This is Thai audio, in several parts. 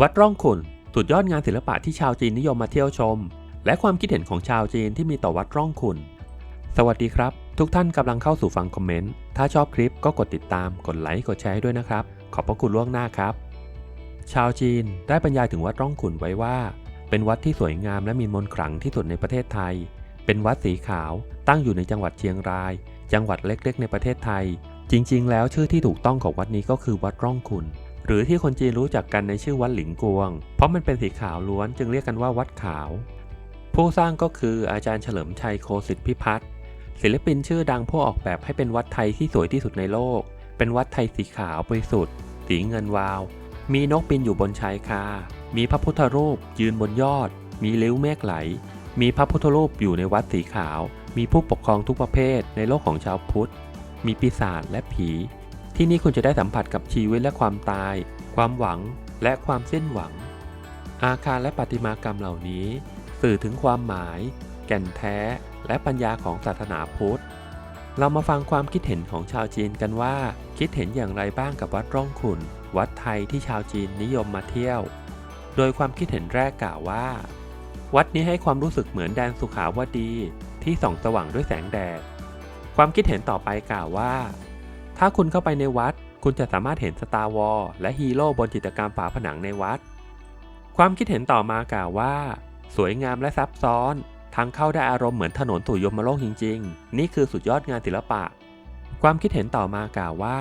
วัดร่องขุนสุดยอดงานศิลปะที่ชาวจีนนิยมมาเที่ยวชม และความคิดเห็นของชาวจีนที่มีต่อวัดร่องขุนสวัสดีครับ ทุกท่านกำลังเข้าสู่ฟังคอมเมนต์ ถ้าชอบคลิปก็กดติดตาม กดไลค์ กดแชร์ให้ด้วยนะครับ ขอบพระคุณล่วงหน้าครับ ชาวจีนได้บรรยายถึงวัดร่องขุนไว้ว่า เป็นวัดที่สวยงามและมีมนต์ขลังที่สุดในประเทศไทย เป็นวัดสีขาวตั้งอยู่ในจังหวัดเชียงราย จังหวัดเล็กๆ ในประเทศไทย จริง ๆ แล้วชื่อที่ถูกต้องของวัดนี้ก็คือวัดร่องขุน หรือที่คนจีนรู้จักกันในชื่อวัดหลิงกวง เพราะมันเป็นสีขาวล้วนจึงเรียกกันว่าวัดขาว ผู้สร้างก็คืออาจารย์เฉลิมชัยโคสิทธิพิพัฒน์ศิลปินชื่อดังผู้ออกแบบให้เป็นวัดไทยที่สวยที่สุดในโลก เป็นวัดไทยสีขาวบริสุทธิ์ สีเงินวาว มีนกบินอยู่บนชายคา มีพระพุทธรูปยืนบนยอด มีเลิ้ยวเมฆไหล มีพระพุทธรูปอยู่ในวัดสีขาว มีผู้ปกครองทุกประเภทในโลกของชาวพุทธ มีปีศาจและผี ที่นี่คุณจะได้สัมผัสกับชีวิตและความตาย ความหวังและความสิ้นหวัง อาคารและประติมากรรมเหล่านี้ สื่อถึงความหมาย แก่นแท้และปัญญาของศาสนาพุทธ เรามาฟังความคิดเห็นของชาวจีนกันว่า คิดเห็นอย่างไรบ้างกับวัดร่องขุนวัดไทยที่ชาวจีนนิยมมาเที่ยว โดยความคิดเห็นแรกกล่าวว่า วัดนี้ให้ความรู้สึกเหมือนแดนสุขาวดีที่ส่องสว่างด้วยแสงแดด ความคิดเห็นต่อไปกล่าวว่า ถ้าคุณเข้าไปในวัด คุณจะสามารถเห็นสตาร์วอลและฮีโร่บนจิตรกรรมฝาผนังในวัด ความคิดเห็นต่อมากล่าวว่า สวยงามและซับซ้อนทางเข้าได้อารมณ์เหมือนถนนสู่ยมโลกจริง ๆ นี่คือสุดยอดงานศิลปะ ความคิดเห็นต่อมากล่าวว่า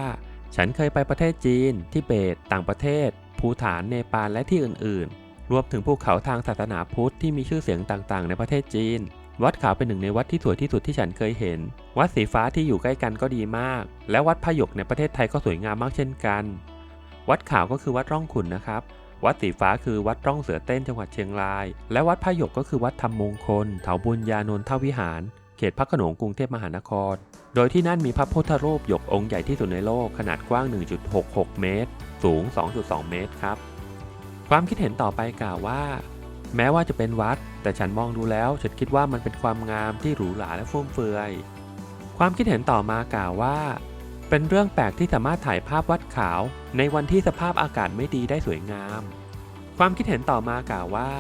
ฉันเคยไปประเทศจีน ทิเบต ต่างประเทศ ภูฐาน เนปาล และที่อื่น ๆ รวมถึงภูเขาทางศาสนาพุทธที่มีชื่อเสียงต่าง ๆ ในประเทศจีน วัดขาวเป็นหนึ่งในวัดที่สวยที่สุดที่ฉันเคยเห็น วัดสีฟ้าที่อยู่ใกล้กันก็ดีมาก และวัดพยกในประเทศไทยก็สวยงามมากเช่นกัน วัดขาวก็คือวัดร่องขุนนะครับ วัดสีฟ้าคือวัดร่องเสือเต้นจังหวัดเชียงราย และวัดพยกก็คือวัดธรรมมงคลเถาบุญญานนทวิหาร เขตพระขนงกรุงเทพมหานคร โดยที่นั่นมีพระพุทธรูปหยกองค์ใหญ่ที่สุดในโลกขนาดกว้าง 1.66 เมตร สูง 2.2 เมตรครับ ความคิดเห็นต่อไปกล่าวว่า แม้ว่าจะเป็นวัด แต่ฉันมองดูแล้ว ฉันคิดว่ามันเป็นความงามที่หรูหราและฟุ่มเฟือย ความคิดเห็นต่อมากล่าวว่า เป็นเรื่องแปลกที่สามารถถ่ายภาพวัดขาว ในวันที่สภาพอากาศไม่ดีได้สวยงาม ความคิดเห็นต่อมากล่าวว่า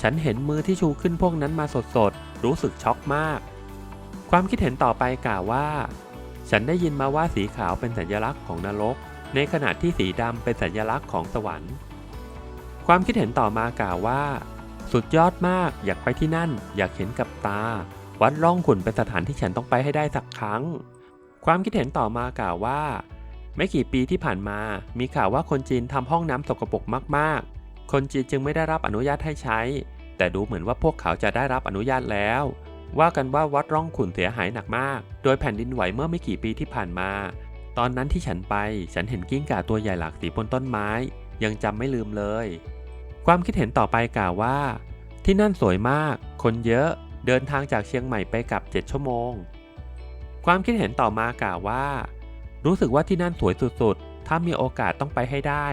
ฉันเห็นมือที่ชูขึ้นพวกนั้นมาสดๆ รู้สึกช็อกมาก ความคิดเห็นต่อไปกล่าวว่า ฉันได้ยินมาว่าสีขาวเป็นสัญลักษณ์ของนรก ในขณะที่สีดำเป็นสัญลักษณ์ของสวรรค์ ความคิดเห็นต่อมากล่าวว่า สุดยอดมากอยากไปที่นั่น อยากเห็นกับตา วัดร่องขุนเป็นสถานที่ฉันต้องไปให้ได้สักครั้ง ความคิดเห็นต่อมากล่าวว่า ไม่กี่ปีที่ผ่านมา มีข่าวว่าคนจีนทำห้องน้ำสกปรกมากๆ คนจีนจึงไม่ได้รับอนุญาตให้ใช้ แต่ดูเหมือนว่าพวกเขาจะได้รับอนุญาตแล้วว่ากันว่าวัดร่องขุนเสียหายหนักมาก โดยแผ่นดินไหวเมื่อไม่กี่ปีที่ผ่านมา ตอนนั้นที่ฉันไป ฉันเห็นกิ้งก่าตัวใหญ่หลากสีบนต้นไม้ ยังจำไม่ลืมเลย ความคิดเห็นต่อไปกล่าวว่า ที่นั่นสวยมาก คนเยอะ เดินทางจากเชียงใหม่ไปกลับ 7 ชั่วโมง ความคิดเห็นต่อมากล่าวว่า รู้สึกว่าที่นั่นสวยสุดๆ ถ้ามีโอกาสต้องไปให้ได้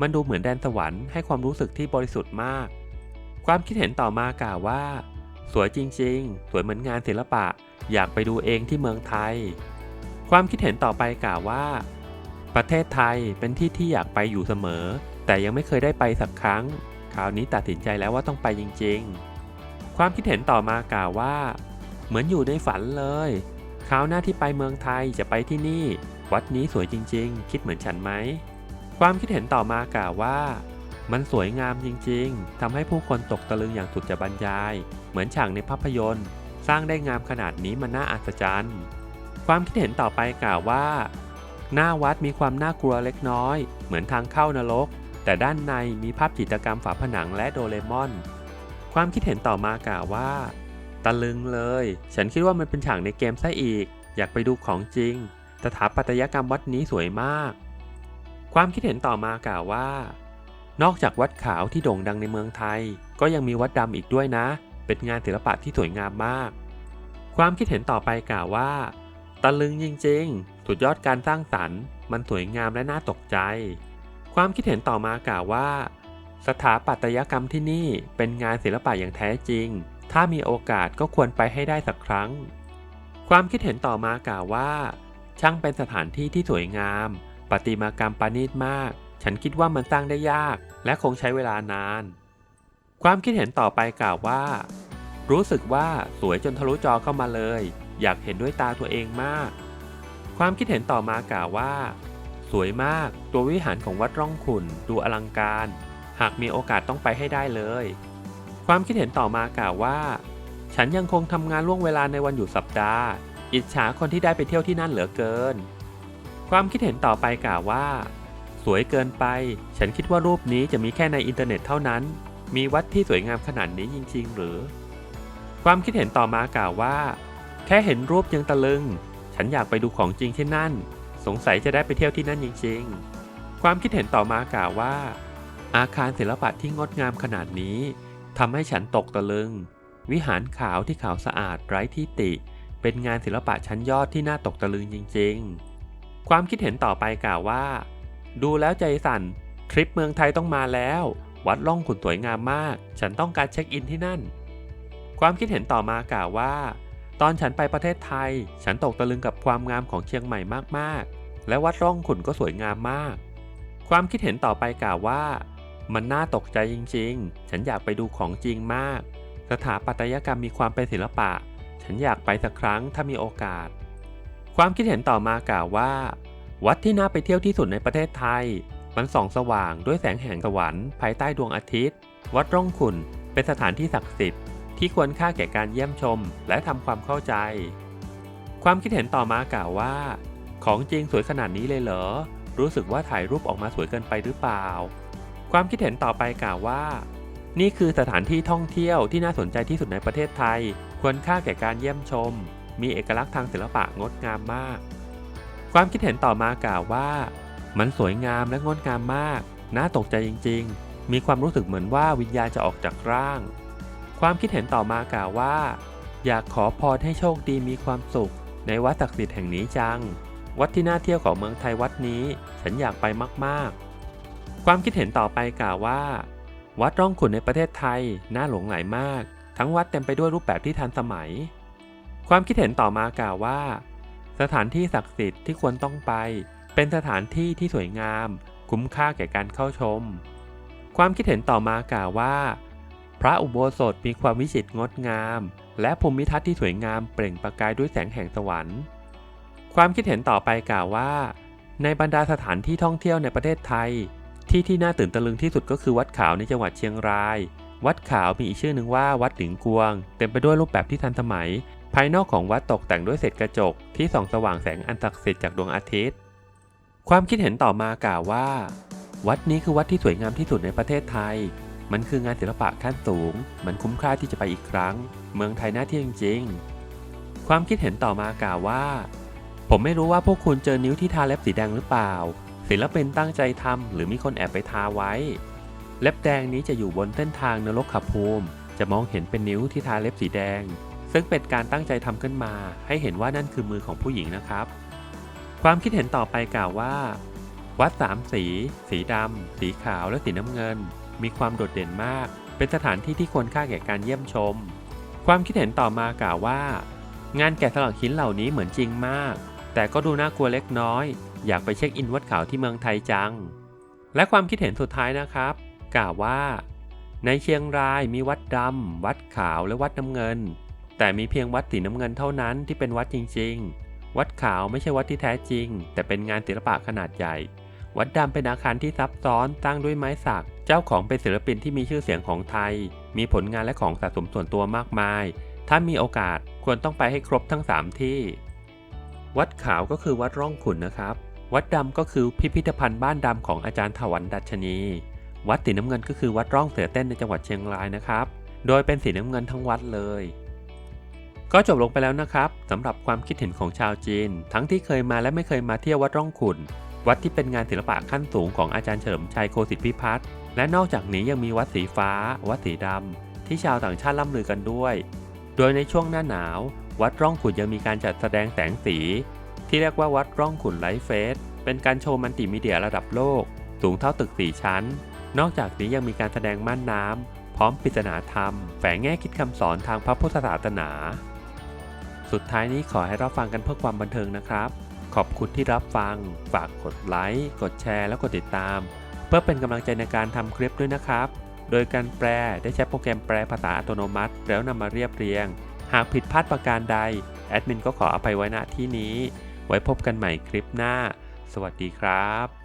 มันดูเหมือนแดนสวรรค์ให้ความรู้สึกที่บริสุทธิ์มาก ความคิดเห็นต่อมากล่าวว่า สวยจริงๆ สวยเหมือนงานศิลปะ อยากไปดูเองที่เมืองไทย ความคิดเห็นต่อไปกล่าวว่า ประเทศไทยเป็นที่ที่อยากไปอยู่เสมอ แต่ยังไม่เคยได้ไปสักครั้ง คราวนี้ตัดสินใจแล้วว่าต้องไปจริงๆ ความคิดเห็นต่อมากล่าวว่า เหมือนอยู่ในฝันเลย คราวหน้าที่ไปเมืองไทยจะไปที่นี่ วัดนี้สวยจริงๆ คิดเหมือนฉันไหม ความคิดเห็นต่อมากล่าวว่า มันสวยงามจริงๆทำให้ผู้คนตกตะลึงอย่างสุดจะบรรยาย เหมือนฉากในภาพยนตร์ สร้างได้งามขนาดนี้มันน่าอัศจรรย์ ความคิดเห็นต่อไปกล่าวว่า หน้าวัดมีความน่ากลัวเล็กน้อย เหมือนทางเข้านรก แต่ด้านในมีภาพจิตรกรรมฝาผนังและโดเรมอน ความคิดเห็นต่อมากล่าวว่า ตะลึงเลย ฉันคิดว่ามันเป็นฉากในเกมซะอีก อยากไปดูของจริง สถาปัตยกรรมวัดนี้สวยมาก ความคิดเห็นต่อมากล่าวว่า นอกจากวัดขาวที่โด่งดังในเมืองไทย ก็ยังมีวัดดำอีกด้วยนะ เป็นงานศิลปะที่สวยงามมาก ความคิดเห็นต่อไปกล่าวว่า ตะลึงจริงๆ สุดยอดการสร้างสรรค์ มันสวยงามและน่าตกใจ ความคิดเห็นต่อมากล่าวว่า สถาปัตยกรรมที่นี่เป็นงานศิลปะอย่างแท้จริง ถ้ามีโอกาสก็ควรไปให้ได้สักครั้ง ความคิดเห็นต่อมากล่าวว่า ช่างเป็นสถานที่ที่สวยงามประติมากรรมประณีตมาก ฉันคิดว่ามันสร้างได้ยาก และคงใช้เวลานาน ความคิดเห็นต่อไปกล่าวว่า รู้สึกว่าสวยจนทะลุจอเข้ามาเลย อยากเห็นด้วยตาตัวเองมาก ความคิดเห็นต่อมากล่าวว่า สวยมาก ตัววิหารของวัดร่องขุนดูอลังการ หากมีโอกาสต้องไปให้ได้เลย ความคิดเห็นต่อมากล่าวว่า ฉันยังคงทำงานล่วงเวลาในวันหยุดสัปดาห์ อิจฉาคนที่ได้ไปเที่ยวที่นั่นเหลือเกิน ความคิดเห็นต่อไปกล่าวว่า สวยเกินไป ฉันคิดว่ารูปนี้จะมีแค่ในอินเทอร์เน็ตเท่านั้น มีวัดที่สวยงามขนาดนี้จริงๆ หรือ ความคิดเห็นต่อมากล่าวว่า แค่เห็นรูปยังตะลึง ฉันอยากไปดูของจริงที่นั่น สงสัยจะได้ไปเที่ยวที่นั่นจริงๆ ความคิดเห็นต่อมากล่าวว่า อาคารศิลปะที่งดงามขนาดนี้ทำให้ฉันตกตะลึง วิหารขาวที่ขาวสะอาดไร้ที่ติ เป็นงานศิลปะชั้นยอดที่น่าตกตะลึงจริง ๆ ความคิดเห็นต่อไปกล่าวว่า ดูแล้วใจสั่นทริปเมืองไทยต้องมาแล้ว วัดล่องขุนสวยงามมาก ฉันต้องการเช็คอินที่นั่น ความคิดเห็นต่อมากล่าวว่า ตอนฉันไปประเทศไทย ฉันตกตะลึงกับความงามของเชียงใหม่มากๆ และวัดร่องขุนก็สวยงามมาก ความคิดเห็นต่อไปกล่าวว่า มันน่าตกใจจริง ๆ ฉันอยากไปดูของจริงมาก สถาปัตยกรรมมีความเป็นศิลปะ ฉันอยากไปสักครั้งถ้ามีโอกาส ความคิดเห็นต่อมากล่าวว่า วัดที่น่าไปเที่ยวที่สุดในประเทศไทย มันส่องสว่างด้วยแสงแห่งสวรรค์ภายใต้ดวงอาทิตย์ วัดร่องขุนเป็นสถานที่ศักดิ์สิทธิ์ ที่ควรค่าแก่การเยี่ยมชม และทำความเข้าใจ ความคิดเห็นต่อมากล่าวว่า ของจริงสวยขนาดนี้เลยเหรอ รู้สึกว่าถ่ายรูปออกมาสวยเกินไปหรือเปล่า ความคิดเห็นต่อไปกล่าวว่า นี่คือสถานที่ท่องเที่ยวที่น่าสนใจที่สุดในประเทศไทย ควรค่าแก่การเยี่ยมชม มีเอกลักษณ์ทางศิลปะงดงามมาก ความคิดเห็นต่อมากล่าวว่า มันสวยงามและงดงามมาก น่าตกใจจริง ๆ มีความรู้สึกเหมือนว่าวิญญาณจะออกจากร่าง ความคิดเห็นต่อมากล่าวว่า อยากขอพรให้โชคดีมีความสุข ในวัดศักดิ์สิทธิ์แห่งนี้จัง วัดที่น่าเที่ยวของเมืองไทยวัดนี้ ฉันอยากไปมากๆ ความคิดเห็นต่อไปกล่าวว่า วัดร่องขุนในประเทศไทยน่าหลงไหลมาก ทั้งวัดเต็มไปด้วยรูปแบบที่ทันสมัย ความคิดเห็นต่อมากล่าวว่า สถานที่ศักดิ์สิทธิ์ที่ควรต้องไป เป็นสถานที่ที่สวยงาม คุ้มค่าแก่การเข้าชม ความคิดเห็นต่อมากล่าวว่า พระอุโบสถมีความวิจิตรงดงาม และภูมิทัศน์ที่สวยงามเปล่งประกายด้วยแสงแห่งสวรรค์ ความคิดเห็นต่อไปกล่าวว่า ในบรรดาสถานที่ท่องเที่ยวในประเทศไทย ที่ที่น่าตื่นตะลึงที่สุดก็คือวัดขาวในจังหวัดเชียงราย วัดขาวมีอีกชื่อหนึ่งว่าวัดหลิงกวง เต็มไปด้วยรูปแบบที่ทันสมัย ภายนอกของวัดตกแต่งด้วยเศษกระจก ที่ส่องสว่างแสงอันศักดิ์สิทธิ์จากดวงอาทิตย์ ความคิดเห็นต่อมากล่าวว่า วัดนี้คือวัดที่สวยงามที่สุดในประเทศไทย มันคืองานศิลปะขั้นสูง มันคุ้มค่าที่จะไปอีกครั้ง เมืองไทยน่าเที่ยวจริง ๆ ความคิดเห็นต่อมากล่าวว่า ผมไม่รู้ว่าพวกคุณเจอนิ้วที่ทาเล็บสีแดงหรือเปล่า ศิลปินตั้งใจทำหรือมีคนแอบไปทาไว้ เล็บแดงนี้จะอยู่บนเส้นทางนรกขับภูมิ จะมองเห็นเป็นนิ้วที่ทาเล็บสีแดง ซึ่งเป็นการตั้งใจทำขึ้นมา ให้เห็นว่านั่นคือมือของผู้หญิงนะครับ ความคิดเห็นต่อไปกล่าวว่า วัดสามสี สีดำสีขาวและสีน้ำเงิน มีความโดดเด่นมาก เป็นสถานที่ที่ควรค่าแก่การเยี่ยมชม ความคิดเห็นต่อมากล่าวว่า งานแกะสลักหินเหล่านี้เหมือนจริงมาก แต่ก็ดูน่ากลัวเล็กน้อย อยากไปเช็คอินวัดขาวที่เมืองไทยจัง และความคิดเห็นสุดท้ายนะครับ กล่าวว่า ในเชียงรายมีวัดดำวัดขาวและวัดน้ำเงิน แต่มีเพียงวัดสีน้ำเงินเท่านั้นที่เป็นวัดจริง ๆ วัดขาวไม่ใช่วัดที่แท้จริง แต่เป็นงานศิลปะขนาดใหญ่ วัดดำเป็นอาคารที่ซับซ้อนตั้างด้วยไม้สัก เจ้าของเป็นศิลปินที่มีชื่อเสียงของไทย มีผลงานและของสะสมส่วนตัวมากมาย ถ้ามีโอกาสควรต้องไปให้ครบทั้ง 3 ที่ วัดขาวก็คือวัดร่องขุนนะครับ วัดดำก็คือพิพิธภัณฑ์บ้านดำของอาจารย์ถวันดัชนี วัดสีน้ำเงินก็คือวัดร่องเสือเต้นในจังหวัดเชียงรายนะครับ โดยเป็นสีน้ำเงินทั้งวัดเลยก็จบลงไปแล้วนะครับสำหรับความคิดเห็นของชาวจีน ทั้งที่เคยมาและไม่เคยมาเที่ยววัดร่องขุน วัดที่เป็นงานศิลปะขั้นสูงของอาจารย์เฉลิมชัยโคสิทธิพิพัฒน์และนอกจากนี้ยังมีวัดสีฟ้า วัดสีดำที่ชาวต่างชาติล่ำลือกันด้วย โดยในช่วงหน้าหนาว วัดร่องขุนยังมีการจัดแสดงแสงสี ที่เรียกว่าวัดร่องขุนไลฟ์เฟสเป็นการโชว์มัลติมีเดียระดับโลก สูงเท่าตึก4ชั้น นอกจากนี้ยังมีการแสดงม่านน้ำพร้อมปริศนาธรรม แฝงแง่คิดคำสอนทางพระพุทธศาสนา สุดท้ายนี้ขอให้รับฟังกันเพื่อความบันเทิงนะครับ ขอบคุณที่รับฟัง ฝากกดไลค์ กดแชร์ และกดติดตาม เพื่อเป็นกำลังใจในการทำคลิปด้วยนะครับ โดยการแปลได้ใช้โปรแกรมแปลภาษาอัตโนมัติ แล้วนำมาเรียบเรียง หากผิดพลาดประการใด แอดมินก็ขออภัยไว้ณที่นี้ ไว้พบกันใหม่คลิปหน้า สวัสดีครับ